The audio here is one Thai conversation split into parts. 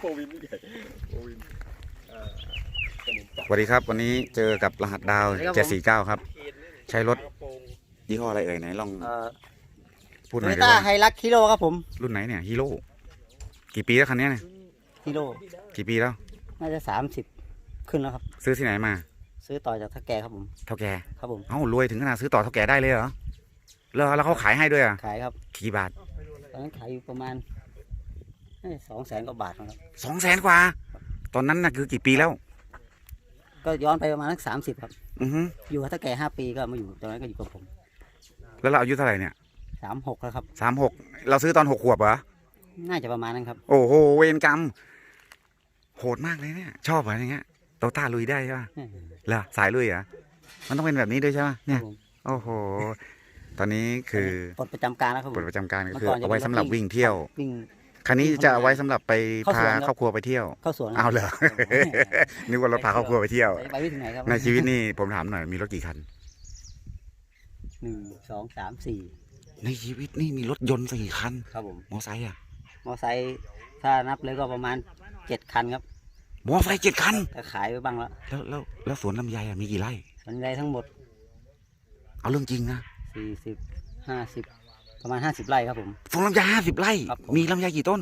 โควิดไม่ใหญ่โควิดเอ่อขนมปังสวัสดีครับวันนี้เจอกับรหัสดาวสวัสดีครับผม749 ครับ ใช้รถยี่ห้ออะไรเอ่ยไหนลองเอ่อพูดหโตน่อโยยดีต้าว่าไฮรักคิโลครับผมรุ่นไหนเนี่ยฮีโร่กี่ปีแล้วคันเนี้ยเนี่ยคิโลกี่ปีแล้วน่าจะสามสิบขึ้นแล้วครับ ซื้อที่ไหนมา ซื้อต่อจากท่าแกครับผมเท่าแก่ครับผมเอ้ารวยถึงขนาดซื้อต่อเท่าแก่ได้เลยเหรอแล้วแล้วเขาขายให้ด้วยอะขายครับกี่บาทตอนนั้นขายอยู่ประมาณ สองแสนกว่าบาทนะครับสองแสนกว่า ตอนนั้นน่ะคือกี่ปีแล้ว ก็ย้อนไปประมาณสักสามสิบครับ อือฮึอยู่กับท่าแกห้าปีก็มาอยู่ตอนนั้นก็อยู่กับผมแล้วเราอายุเท่าไหร่เนี่ยสามหกแล้วครับสามหกเราซื้อตอนหกขวบเหรอน่าจะประมาณนั้นครับ โอ้โหเวรกรรมโหดมากเลยเนี่ยชอบอะไรอย่างเงี้ยโตต้าลุยได้ใช่ปะอืมเหรอสายลุยเหรอมันต้องเป็นแบบนี้ด้วยใช่ปะคเนี่รัยบผมโอ้โหตอนนี้คือปลดประจำการแล้วครับผปลดมประจำการก็เมื่อคือก่อนจะเอาไว้เป็นสำหรับรถวิ่วิ่งงเที่ยววิ่ง คันนี้จะเอาไว้สำหรับไปเข้าสวนพาครับครอบครัวไปเที่ยว เข้าสวนเอาเหรอ นึกว่ารถพาครอบครัวไปเที่ยว ไปไปถึงไหนครับในชีวิตนี่ผมถามหน่อยมีรถกี่คันหนึ่งสองสามสี่ในชีวิตนี่มีรถยนต์สี่คันครับผมมอไซค์อะมอไซค์ถ้านับเลยก็ประมาณเจ็ดคันครับมอไซค์เจ็ดคันก็ขายไปบ้างแล้วแล้วแล้วแล้วสวนลำไยอะมีกี่ไร่ส่วนใหญ่ทั้งหมด เอาเรื่องจริงนะสี่สิบห้าสิบ ประมาณห้าสิบไร่ครับผม สวนลำไยห้าสิบไร่ ครับผม มีลำไยกี่ต้น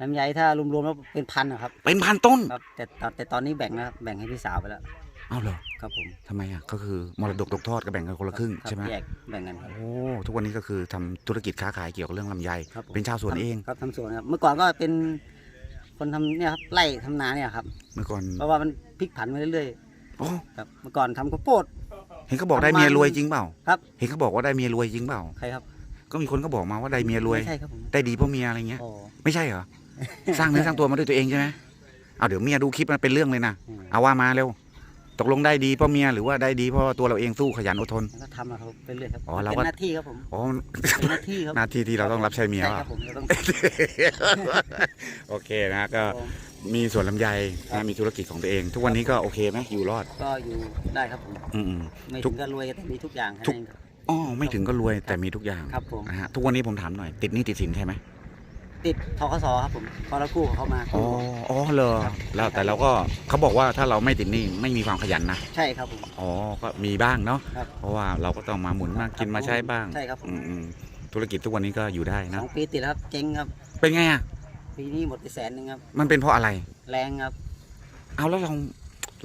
ลำไยถ้ารวมๆแล้วเป็นพันนะครับเป็นพันต้น ครับแต่ตอนแต่ตอนนี้แบ่งนะครับแบ่งให้พี่สาวไปแล้วเอาเหรอครับผมทำไมอะ ก็คือมรดกตกทอดก็แบ่งกันคนละครึ่งรับใช่ไหมแยกแบ่งกันครับ โอ้ ทุกวันนี้ก็คือทำธุรกิจค้าขายเกี่ยวกับเรื่องลำไย ครับผม เป็นชาวสวนเอง ครับทำสวนครับเมื่อก่อนก็เป็นคนทำเนี่ยครับไร่ทำนาเนี่ยครับเมื่อก่อน เพราะว่ามันพลิกผันมาเรื่อยโอ้ ๆครับเมื่อก่อนทำข้าวโพด เห็นเขาบอกได้เมียรวยจริงเปล่า ครับ เห็นเขาบอกว่าได้เมียรวยจริงเปล่า ใครครับ ก็มีคนก็บอกมาว่าได้เมียรวย ไม่ใช่ครับผมได้ดีเพราะเมียอะไรเงี้ยโอ้ไม่ใช่เหรอ สร้างเนื้อสร้างตัวมาด้วยตัวเองใช่ไหมเอาเดี๋ยวเมียดูคลิปมันเป็นเรื่องเลยนะ อืม เอาว่ามาเร็ว ตกลงได้ดีเพราะเมียหรือว่าได้ดีเพราะตัวเราเองสู้ขยันอดทน แล้วก็ทำนะครับไปเรื่อยครับอ๋อเราก็ เป็นหน้าที่ครับผมอ๋อ เป็นหน้าที่ครับหน้าที่ที่เราต้องรับใช้เมียใช่ว่ะครับผมเราต้อง โอเคนะก็มีสวนลำไยนะมีธุรกิจของตัวเอง ทุกวันนี้ก็โอเคไหมอยู่รอดก็อยู่ได้ครับผม อืม ไม่ทุถึกงก็รวยแต่มีทุกอย่างทุกแค่นั้นเองครับๆ อ๋อไม่ถึงก็รวยแต่มีทุกอย่างครับผมนะฮะทุกวันนี้ผมถามหน่อย ติดหนี้ติดสินใช่ไหมติดทกสครับผมพอเรากู้เขามาอ๋ออ๋อเหรอแล้วแต่เราก็เขาบอกว่าถ้าเราไม่ติดหนี้ไม่มีความขยันนะใช่ครับผม อ๋อก็มีบ้างเนาะครับ เพราะว่าเราก็ต้องมาหมุนมากินมาใช้บ้างใช่ครับผมอืมอืมธุรกิจทุกวันนี้ก็อยู่ได้สนะองปีติดแล้วครับเจ๊งครับเป็นไงอะปีนี้หมดไปแสนหนึ่งครับ มันเป็นเพราะอะไร แรงครับเอาแล้วเรา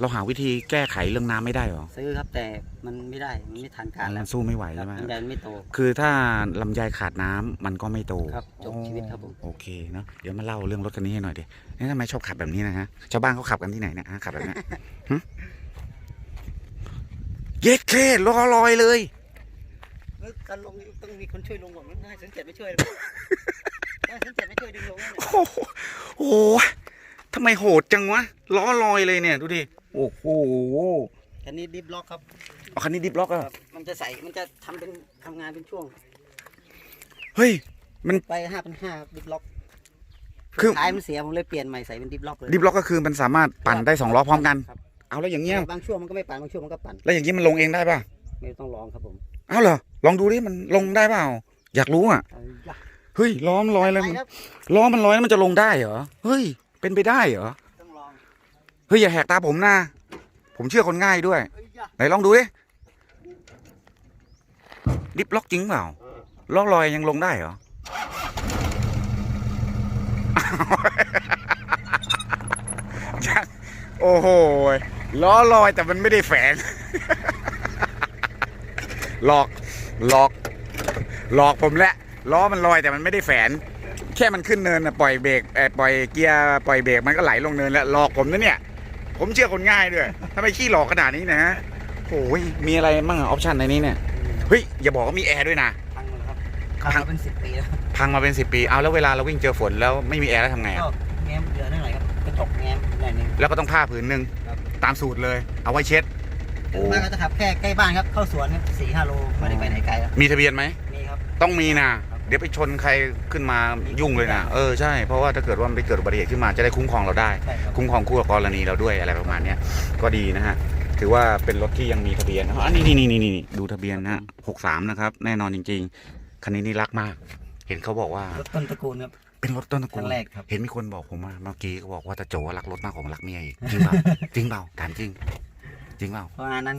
เราหาวิธีแก้ไขเรื่องน้ำไม่ได้เหรอซื้อครับแต่มันไม่ได้มันไม่ทันการแล้มัวนสู้ไม่ไหวครัใช่บไหมมันยังไม่โต คือถ้าลำไยขาดน้ำมันก็ไม่โตครับจบชีวิตครับผม โอเคเนาะเดี๋ยวมาเล่าเรื่องรถคันนี้ให้หน่อยดินี่ทำไมชอบขับแบบนี้นะฮะชาวบ้านเขาขับกันที่ไหนเนี่ยฮะขับแบบเนี้ย หึเย็ดเคล้อลอยเลย การลงต้องมีคนช่วยลงก่อนนายสังเกตไม่ช่วยนายสังเกตไม่ช่วยดึงลงโอ้โหโอ้โหทำไมโหดจังวะล้อลอยเลยเนี่ย ดูดิ โอ้โหคันนี้ดิฟล็อกครับเอาคันนี้ดิฟล็อกอะมันจะใส่ มันจะทำเป็นทำงานเป็นช่วง เฮ้ยมันไปห้าเป็นห้าดิฟล็อกคือ ท้ายมันเสียผมเลยเปลี่ยนใหม่ใส่เป็นดิฟล็อกเลยดิฟล็อกก็คือมันสามารถปั่นได้สองล้อพร้อมกัน ครับเอาแล้วอย่างเงี้ย บางช่วงมันก็ไม่ปั่นบางช่วงมันก็ปั่น แล้วอย่างงี้มันลงเองได้ป่ะไม่ต้องลองครับผมเอาเหรอ ลองดูดิ มันลงได้เปล่า อยากรู้อะ เอาอย่าเฮ้ยล้อมันลอยเลยไปครับล้อมันลอยแล้วมันจะลงได้เหรอ เฮ้ย เป็นไปได้เหรอต้องลองเฮ้ยอย่าแหกตาผมนะ ผมเชื่อคนง่ายด้วยเอ้ยอย่าไหนลองดูดิดิฟล็อกจริงเปล่าล้อลอยยังลงได้เหรอยังโอ้โหล้อลอยแต่มันไม่ได้แฝงหลอกหลอก หลอกผมแหละล้อมันลอยแต่มันไม่ได้แฝนแค่มันขึ้นเนินนะปล่อยเบรกเอ่อปล่อยเกียร์ปล่อยเบรกมันก็ไหลลงเนินแล้วหลอกผมนะเนี่ย ผมเชื่อคนง่ายด้วยทำไมขี้หลอกขนาดนี้นะฮะโอ้ยมีอะไรบ้างอะออปชันในนี้เนี่ยเฮ้ยอย่าบอกว่ามีแอร์ด้วยนะพังหมดแล้วครับพังพังมาเป็นสิบปีแล้วพังมาเป็นสิปีเอาแล้วเวลาเราวิ่งเจอฝนแล้วไม่มีแอร์แล้วทำไงก็อะแง้มเดือนั่นไหนครับกระจกแง้มหน่อยหนึงแล้วก็ต้องผ้าผืนหนึ่งครับตามสูตรเลยเอาไว้เช็ดโอ้บ้านก็จะขับแค่ใกล้บ้านครับเข้าสวนครับสี่ห้าโลไม่ได้ไปไหนไกลครับมีทะเบียนไหมมีครับต้องมีนะเดี๋ยวไปชนใครขึ้นมายุ่งเลยนะเออใช่เพราะว่าถ้าเกิดว่ามันไปเกิดอุบัติเหตุขึ้นมาจะได้คุ้มครองเราได้ ใช่ครับ คุ้มครองคู่กรณีเราด้วยอะไรประมาณเนี้ยก็ดีนะฮะถือว่าเป็นรถที่ยังมีทะเบียนอันนี้นี่นี่นี่นี่ดูทะเบียนนะฮะหกสามนะครับแน่นอนจริง ๆ คันนี้นี่รักมาก เห็นเขาบอกว่า รถต้นตระกูลครับ เป็นรถต้นตระคกูรั้ลงแรกครับ เห็นมีคนบอกผมมาเมื่อกี้ก็บอกว่าตาโจรักรถมากกว่ารักเมียอีกจริงเปล่า จริงเปล่าถามจริง จริงเปล่า เพราะอันนั้น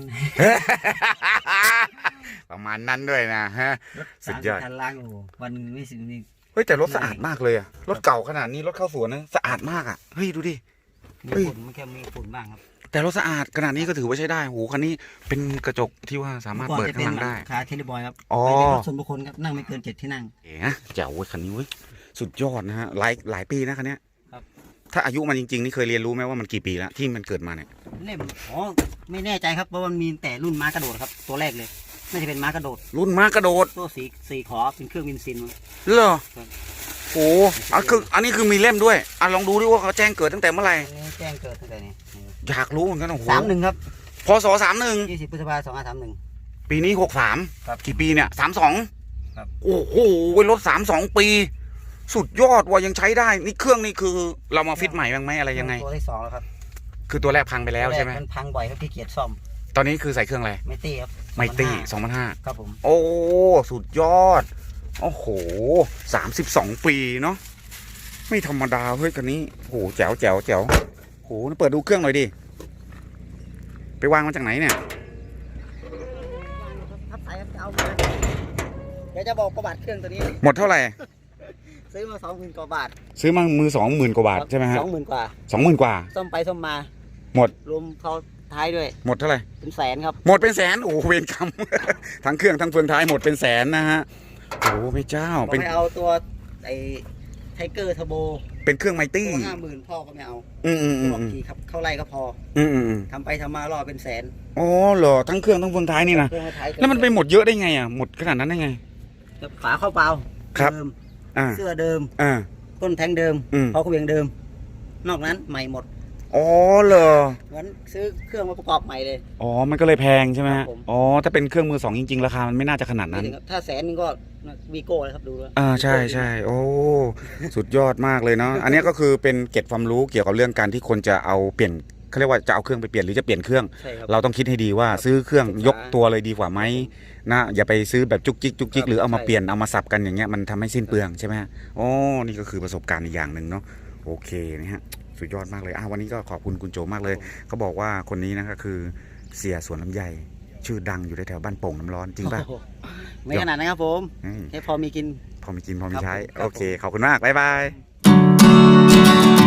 ประมาณนั้นด้วยนะฮะ สุดยอด สามสิบคันล้างโอ้โหวันหนึงไม่สิบนี่ เฮ้ยแต่รถสะอาดมากเลยอะรถเก่าขนาดนี้รถเข้าสวนนะสะอาดมากอะเฮ้ยดูดิ มีเฮ้ย ฝุ่นมันแค่มีฝุ่นบ้างครับแต่รถสะอาดขนาดนี้ก็ถือว่าใช้ได้โหคันนี้เป็นกระจกที่ว่าสามารถก่อนเปิดจะข้างหลังได้คาเทเลบอยครับอ๋อเป็นรถส่วนบุคคลครับนั่งไม่เกินเจ็ดที่นั่ง เอ๋นะแจ๋วเว้ยคันนี้เว้ยสุดยอดนะฮะหลายหลายปีนะคันเนี้ยครับ ถ้าอายุมันจริงๆนี่เคยเรียนรู้ไหมว่ามันกี่ปีแล้วที่มันเกิดมาเนี่ย เล่มอ๋อไม่แน่ใจครับเพราะมันมีแต่รุ่นม้ากระโดดครับตัวแรกเลย น่าจะเป็นม้ากระโดดรุ่นม้ากระโดดตัวสีสีขอเป็นเครื่องวินซินมั้งเหรอครับโอ้อะคืออันนี้คือมีเล่มด้วยอะลองดูดิว่าเขาแจ้งเกิดตั้งแต่เมื่อไหร่อันนี้แจ้งเกิดตั้งแต่นี้อยากรู้เหมือนกันโอ้โหสามหนึ่งครับพศสามหนึ่งยี่สิบพฤษภาสองห้าสามหนึ่งปีนี้หกสามครับกี่ปีเนี่ยสามสองครับโอ้โหรถสามสองปี สุดยอดว่ายังใช้ได้ นี่เครื่องนี่คือ เรามาฟิตใหม่บ้างไหมอะไรยังไง ตัวที่สองแล้วครับ คือตัวแรกพังไปแล้วใช่ไหมตัวรกมันพังบ่อยครับพี่เกียรซ่อม ตอนนี้คือใส่เครื่องอะไรไม่ตีครับไมตี้2,500สองพันห้าครับผมโอ้สุดยอด โอ้โหสามสิบสองปีเนาะไม่ธรรมดาเฮ้ยคันนี้โอ้โหแจ๋วแจ๋วแจ๋วโหเปิดดูเครื่องหน่อยดิไปวางมาจากไหนเนี่ยทับสายครับจะเอามาเดี๋ยวจะบอกประวัติเครื่องตัวนี้ หมดเท่าไหร่ซื้อมาสองหมื่นกว่าบาท ซื้อมามือสองหมื่นกว่าบาทใช่ไหมฮะสองหมื่นกว่าสองหมื่นกว่าซ่อมไปซ่อมมา หมดรวมเขา ท้ายด้วย หมดเท่าไหร่ เป็นแสนครับ หมดเป็นแสน โอ้โหเวรกรรม ทั้งเครื่องทั้งเฟืองท้ายหมดเป็นแสนนะฮะ โอ้โหพระเจ้าบอกเป็นให้เอาตัวไอ้ไทเกอร์เทอร์โบ เป็นเครื่องไมตัตี้วห้าหมื่นพ่อก็ไม่เอา อืมอืมอืมบอกอืมทีครับเข้าไล่ก็พออืมอืมอืมทำไปทำมารอเป็นแสน อ๋อเหรอ ทั้งเครื่องทั้งเฟืองท้ายนี่นะเครื่องท้ายแล้วมันไปหมดเยอะได้ไงอะ หมดขนาดนั้นได้ไงฝาเข้าเปล่าครับเดิมอ่าเสื้อเดิม อ่าก้นแทงเดิมอืมพอเขวียงเดิม นอกนั้นใหม่หมด อ๋อเหรอเหมือนซื้อเครื่องมาประกอบใหม่เลย อ๋อ มันก็เลยแพงใช่ไหมครัฮะบผม อ๋อ ถ้าเป็นเครื่องมือสองจริง ๆ ราคามันไม่น่าจะขนาดไม่นั้น ถึงครับถ้าแสนนึงก็วีโก้เลยครับดูแล้วอ่าใช่ใช่โอ้ สุดยอดมากเลยเนาะ อันนี้ก็คือเป็นเกร็ดความรู้เกี่ยวกับเรื่องการที่คนจะเอาเปลี่ยนเขาเรียกว่าจะเอาเครื่องไปเปลี่ยนหรือจะเปลี่ยนเครื่อง ใช่ครับ เราต้องคิดให้ดีว่าซื้อเครื่องศึกษายยกตัวเลยดีกว่าไหมนะอย่าไปซื้อแบบจุกจิกจุกจิกครับหรือเอามาใช่ เปลี่ยนเอามาสับกันอย่างเงี้ยมันทำให้สิ้นเปลืองใช่ไหมฮะอ๋อนี่ก็คือประสบการณ์อีกอย่างหนึ่งเนาะ โอเคนะฮะสุดยอดมากเลยอะวันนี้ก็ขอบคุณคุณโจมากเลยเขาบอกว่าคนนี้นะก็คือเสียสวนลำไยชื่อดังอยู่แถวๆบ้านโป่งน้ำร้อนจริงป่ะโอ้โหไม่ขนาดนั้นครับผมอืมแค่พอมีกิน พอมีกินพอมีครับใช้ผมครับโอเค ขอบคุณมาก บ๊ายบาย